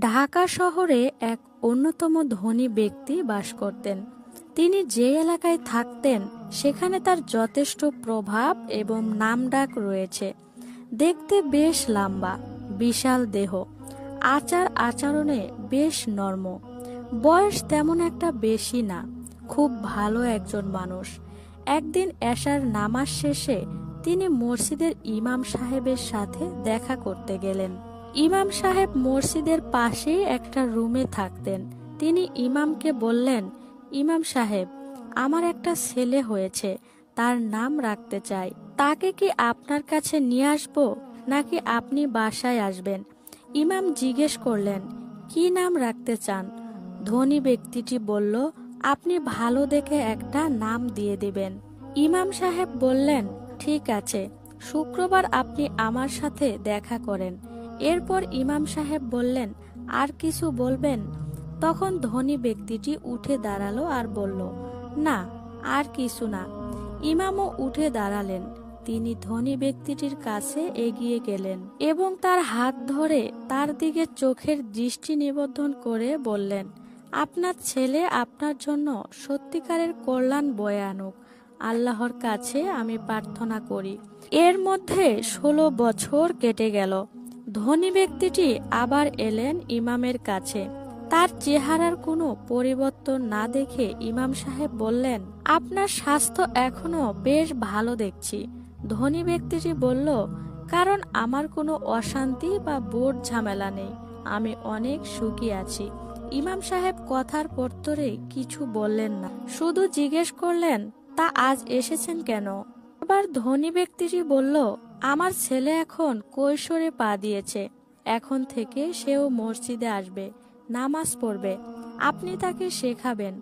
ঢাকা শহরে এক অন্যতম ধনী ব্যক্তি বাস করতেন। তিনি যে এলাকায় থাকতেন, সেখানে তার যথেষ্ট প্রভাব এবং নামডাক রয়েছে। দেখতে বেশ লম্বা, বিশাল দেহ, আচার আচরণে বেশ নর্ম। বয়স তেমন একটা বেশি না, খুব ভালো একজন মানুষ। একদিন এশার নামাজ শেষে তিনি মসজিদের ইমাম সাহেবের সাথে দেখা করতে গেলেন। ইমাম সাহেব মসজিদের পাশেই একটা রুমে থাকতেন। তিনি ইমামকে বললেন, ইমাম সাহেব, আমার একটা ছেলে হয়েছে, তার নাম রাখতে চাই। তাকে কি আপনার কাছে নিয়ে আসব, নাকি আপনি বাসায় আসবেন? ইমাম জিজ্ঞেস করলেন, কি নাম রাখতে চান? ধনী ব্যক্তিটি বলল, আপনি ভালো দেখে একটা নাম দিয়ে দিবেন। ইমাম সাহেব বললেন, ঠিক আছে, শুক্রবার আপনি আমার সাথে দেখা করেন। এরপর ইমাম সাহেব বললেন, আর কিছু বলবেন? তখন ধনী ব্যক্তিটি উঠে দাঁড়াল আর বলল, না, আর কিছু না। ইমামও উঠে দাঁড়ালেন। তিনি ধনী ব্যক্তিটির কাছে এগিয়ে গেলেন এবং তার হাত ধরে তার দিকে চোখের দৃষ্টি নিবদ্ধন করে বললেন, আপনার ছেলে আপনার জন্য সত্যিকারের কল্যাণ বয়ে আনুক। আল্লাহর কাছে আমি প্রার্থনা করি। এর মধ্যে ষোলো বছর কেটে গেল। ধনী ব্যক্তিটি আবার এলেন ইমামের কাছে। তার চেহারার কোনো পরিবর্তন না দেখে ইমাম সাহেব বললেন, আপনার স্বাস্থ্য এখনও বেশ ভালো দেখছি। ধনী ব্যক্তিটি বলল, কারণ আমার কোনো অশান্তি বা বোর্ড ঝামেলা নেই। আমি অনেক সুখী আছি। ইমাম সাহেব কথার পরতরে কিছু বললেন না। শুধু জিজ্ঞেস করলেন, তা আজ এসেছেন কেন? আবার ধনী ব্যক্তিটি বলল আমার ছেলে এখন কৈশোরে পা দিয়েছে। এখন থেকে সেও মসজিদে আসবে, নামাজ পড়বে। আপনি তাকে শেখাবেন।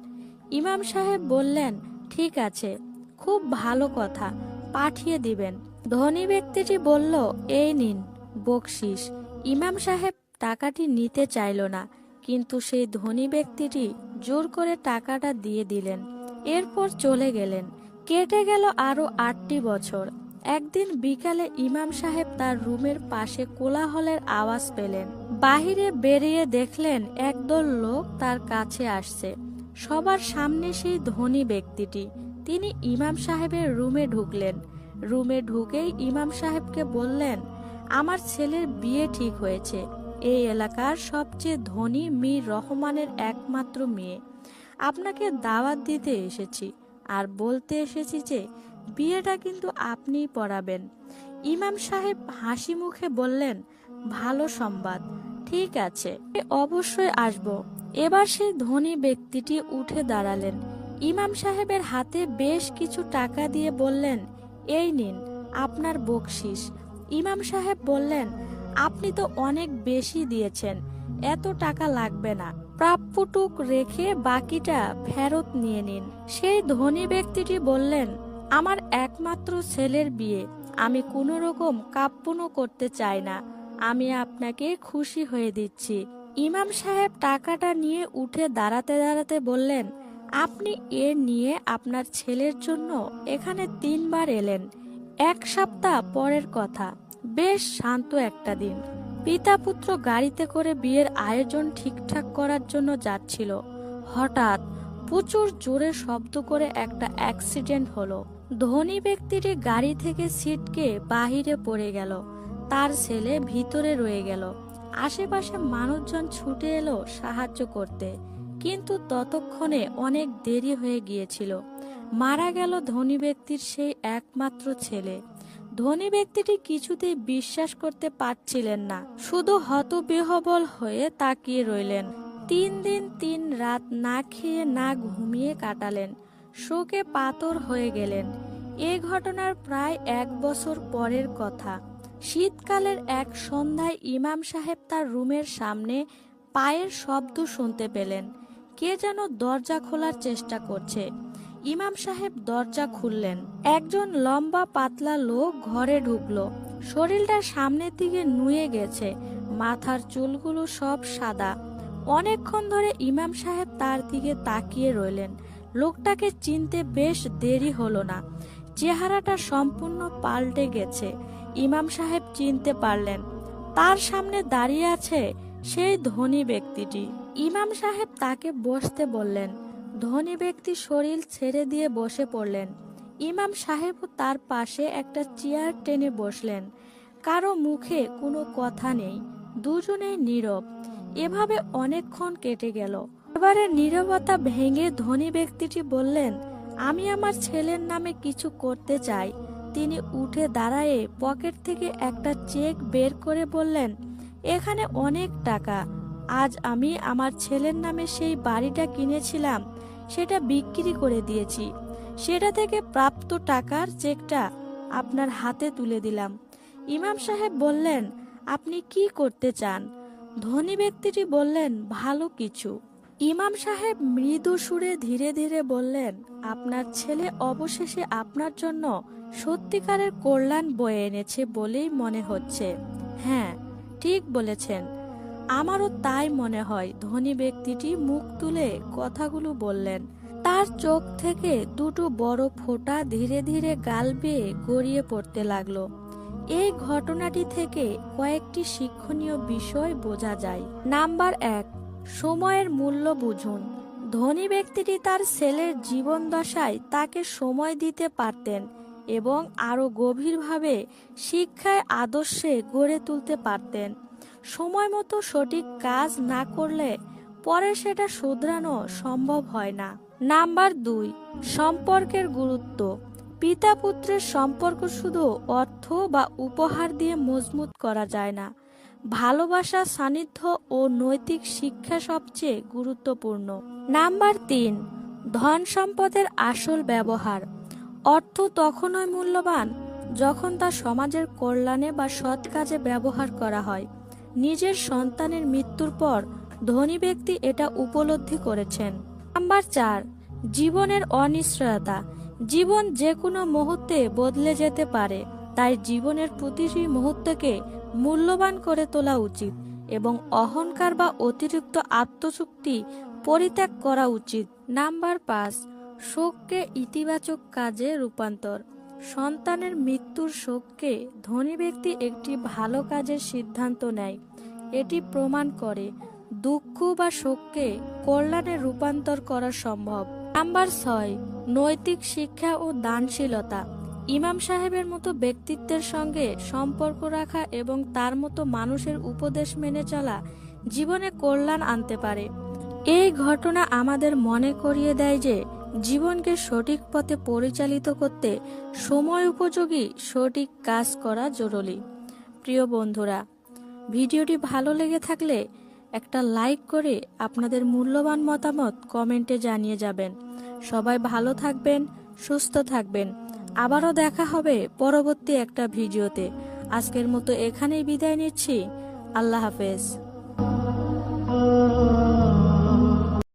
ইমাম সাহেব বললেন, ঠিক আছে, খুব ভালো কথা, পাঠিয়ে দিবেন। ধনী ব্যক্তিটি বলল, এই নিন, বকশিস। ইমাম সাহেব টাকাটি নিতে চাইল না, কিন্তু সেই ধনী ব্যক্তিটি জোর করে টাকাটা দিয়ে দিলেন। এরপর চলে গেলেন। কেটে গেল আরও আটটি বছর। একদিন বিকালে ইমাম সাহেব তার রুমের পাশে কোলাহলের আওয়াজ পেলেন। বাহিরে বেরিয়ে দেখলেন একদল লোক তার কাছে আসছে। সবার সামনে সেই ধনী ব্যক্তিটি। তিনি ইমাম সাহেবের রুমে ঢুকলেন। রুমে ঢুকেই ইমাম সাহেবকে বললেন, আমার ছেলের বিয়ে ঠিক হয়েছে। এই এলাকার সবচেয়ে ধনী মীর রহমানের একমাত্র মেয়ে। আপনাকে দাওয়াত দিতে এসেছি। আর বলতে এসেছি যে বিয়েটা কিন্তু আপনিই পড়াবেন ইমাম সাহেব হাসি মুখে বললেন, ভালো সংবাদ, ঠিক আছে, অবশ্যই আসব। এবার সেই ধনী ব্যক্তিটি উঠে দাঁড়ালেন। ইমাম সাহেবের হাতে বেশ কিছু টাকা দিয়ে বললেন, এই নিন, আপনার বকশিস। ইমাম সাহেব বললেন, আপনি তো অনেক বেশি দিয়েছেন, এত টাকা লাগবে না। প্রাপ্যটুক রেখে বাকিটা ফেরত নিয়ে নিন। সেই ধনী ব্যক্তিটি বললেন আমার একমাত্র ছেলের বিয়ে। আমি কোনো রকম কাপ্পনও করতে চাই না। আমি আপনাকে খুশি হয়ে দিচ্ছি। ইমাম সাহেব টাকাটা নিয়ে উঠে দাঁড়াতে দাঁড়াতে বললেন, আপনি এ নিয়ে আপনার ছেলের জন্য এখানে তিনবার এলেন। এক সপ্তাহ পরের কথা। বেশ শান্ত একটা দিন। পিতা পুত্র গাড়িতে করে বিয়ের আয়োজন ঠিকঠাক করার জন্য যাচ্ছিল। হঠাৎ প্রচুর জোরে শব্দ করে একটা অ্যাক্সিডেন্ট হলো। ধনী ব্যক্তিটি গাড়ি থেকে সিটকে বাহিরে পড়ে গেল। তার ছেলে ভিতরে রয়ে গেল। আশেপাশে মানুষজন ছুটে এলো সাহায্য করতে। কিন্তু ততক্ষণে অনেক দেরি হয়ে গিয়েছিল। মারা গেল ধনী ব্যক্তির সেই একমাত্র ছেলে। ধনী ব্যক্তিটি কিছুতেই বিশ্বাস করতে পারছিলেন না। শুধু হতবিহবল হয়ে তাকিয়ে রইলেন। তিন দিন তিন রাত না খেয়ে না ঘুমিয়ে কাটালেন। শোকে পাথর হয়ে গেলেন। এ ঘটনার প্রায় এক বছর পরের কথা। শীতকালের এক সন্ধ্যায় ইমাম সাহেব তার রুমের সামনে পায়ের শব্দ শুনতে পেলেন। কে যেন দরজা খোলার চেষ্টা করছে। ইমাম সাহেব দরজা খুললেন। একজন লম্বা পাতলা লোক ঘরে ঢুকলো। শরীরটা সামনের দিকে নুয়ে গেছে। মাথার চুলগুলো সব সাদা। অনেকক্ষণ ধরে ইমাম সাহেব তার দিকে তাকিয়ে রইলেন। লোকটাকে চিনতে বেশ দেরি হলো না। চেহারাটা সম্পূর্ণ পাল্টে গেছে। ইমাম সাহেব চিনতে পারলেন। তার সামনে দাঁড়িয়ে আছে সেই ধনী ব্যক্তিটি। ইমাম সাহেব তাকে বসতে বললেন। ধনী ব্যক্তি শরীর ছেড়ে দিয়ে বসে পড়লেন। ইমাম সাহেবও তার পাশে একটা চেয়ার টেনে বসলেন। কারও মুখে কোনো কথা নেই। দুজনেই নীরব। এভাবে অনেকক্ষণ কেটে গেল। এবারে নীরবতা ভেঙে ধনী ব্যক্তিটি বললেন, আমি আমার ছেলের নামে কিছু করতে চাই। তিনি উঠে দাঁড়ায়ে পকেট থেকে একটা চেক বের করে বললেন, এখানে অনেক টাকা। আজ আমি আমার ছেলের নামে সেই বাড়িটা কিনেছিলাম। সেটা বিক্রি করে দিয়েছি। সেটা থেকে প্রাপ্ত টাকার চেকটা আপনার হাতে তুলে দিলাম। ইমাম সাহেব বললেন, আপনি কি করতে চান? ধনী ব্যক্তিটি বললেন, ভালো কিছু। ইমাম সাহেব মৃদু সুরে ধীরে ধীরে বললেন, আপনার ছেলে অবশেষে আপনার জন্য সত্যিকারের কল্যাণ বয়ে এনেছে বলেই মনে হচ্ছে। হ্যাঁ ঠিক বলেছেন। আমারও তাই মনে হয়। ধনী ব্যক্তিটি মুখ তুলে কথাগুলো বললেন। তার চোখ থেকে দুটো বড় ফোঁটা ধীরে ধীরে গাল বেয়ে গড়িয়ে পড়তে লাগল। এই ঘটনাটি থেকে কয়েকটি শিক্ষণীয় বিষয় বোঝা যায়। নাম্বার এক সময়ের মূল্য বুঝুন। ধনী ব্যক্তিটি তার ছেলের জীবন দশায় তাকে সময় দিতে পারতেন এবং আরও গভীরভাবে শিক্ষায় আদর্শে গড়ে তুলতে পারতেন। সময় মতো সঠিক কাজ না করলে পরে সেটা শুধরানো সম্ভব হয় না। নাম্বার দুই, সম্পর্কের গুরুত্ব। পিতা পুত্রের সম্পর্ক শুধু অর্থ বা উপহার দিয়ে মজবুত করা যায় না। ভালোবাসা, সান্নিধ্য ও নৈতিক শিক্ষা সবচেয়ে গুরুত্বপূর্ণ। নাম্বার তিন, ধন সম্পদের আসল ব্যবহার। অর্থ তখনই মূল্যবান যখন তা সমাজের কল্যাণে বা সৎ কাজে ব্যবহার করা হয়। নিজের সন্তানের মৃত্যুর পর ধনী ব্যক্তি এটা উপলব্ধি করেছেন। নাম্বার চার, জীবনের অনিশ্চয়তা। জীবন যে কোনো মুহূর্তে বদলে যেতে পারে, তাই জীবনের প্রতিটি মুহূর্তকে মূল্যবান করে তোলা উচিত এবং অহংকার বা অতিরিক্ত আত্মচুক্তি পরিত্যাগ করা উচিত। নাম্বার পাঁচ, শোককে ইতিবাচক কাজে রূপান্তর। সন্তানের মৃত্যুর শোককে ধনী ব্যক্তি একটি ভালো কাজের সিদ্ধান্ত নেয়। এটি প্রমাণ করে দুঃখ বা শোককে কল্যাণে রূপান্তর করা সম্ভব। নাম্বার ছয়, নৈতিক শিক্ষা ও দানশীলতা। ইমাম সাহেবের মতো ব্যক্তিত্বের সঙ্গে সম্পর্ক রাখা এবং তার মতো মানুষের উপদেশ মেনে চলা জীবনে কল্যাণ আনতে পারে। এই ঘটনা আমাদের মনে করিয়ে দেয় যে, জীবনকে সঠিক পথে পরিচালিত করতে সময় উপযোগী সঠিক কাজ করা জরুরি। প্রিয় বন্ধুরা, ভিডিওটি ভালো লেগে থাকলে একটা লাইক করে আপনাদের মূল্যবান মতামত কমেন্টে জানিয়ে যাবেন। সবাই ভালো থাকবেন, সুস্থ থাকবেন। আবারও দেখা হবে পরবর্তী একটা ভিডিওতে। আজকের মতো এখানেই বিদায় নিচ্ছি। আল্লাহ হাফেজ।